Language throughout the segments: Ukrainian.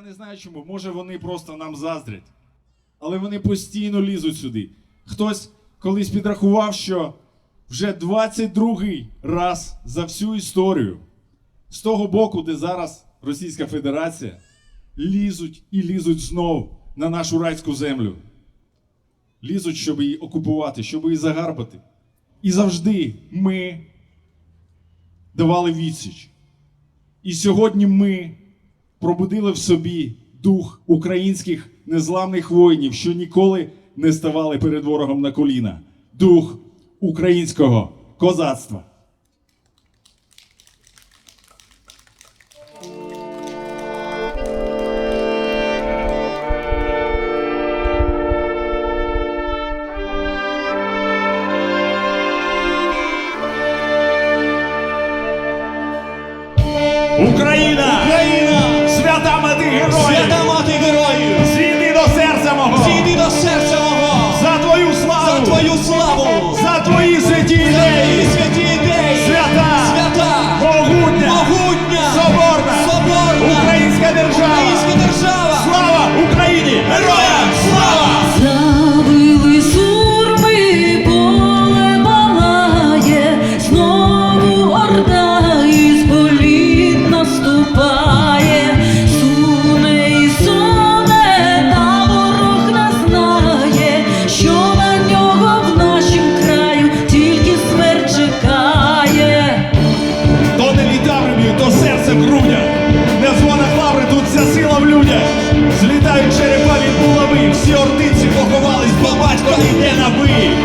не знаю чому. Може вони просто нам заздрять. Але вони постійно лізуть сюди. Хтось колись підрахував, що вже 22-й раз за всю історію з того боку, де зараз Російська Федерація, лізуть і лізуть знов на нашу райську землю. Лізуть, щоб її окупувати, щоб її загарбати. І завжди ми давали відсіч. І сьогодні ми пробудили в собі дух українських незламних воїнів, що ніколи не ставали перед ворогом на коліна, дух українського козацтва. Україна! Se Adão грудях, не дзвонах лаври, тут вся сила в людях. Злітають черепа від булави, всі ордиці поховались, бо батько йде на бий.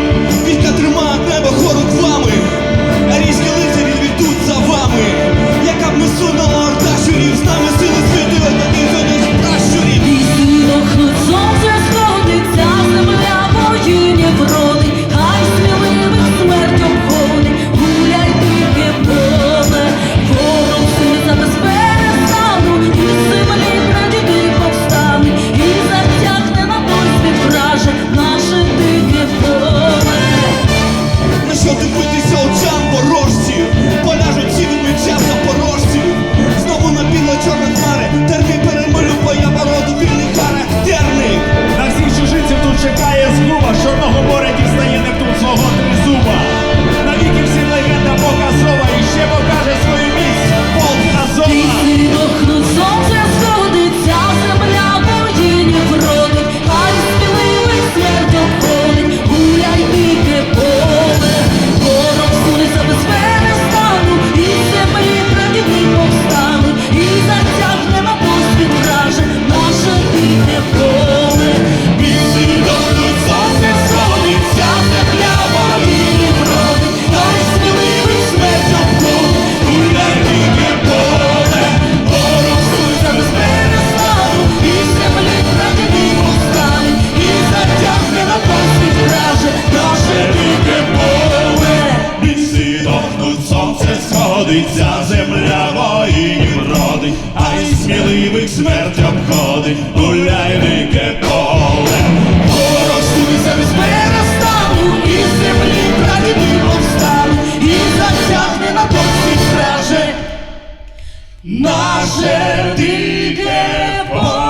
наше дике поле.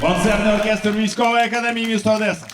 Концертний оркестр військової академії міста Одеса.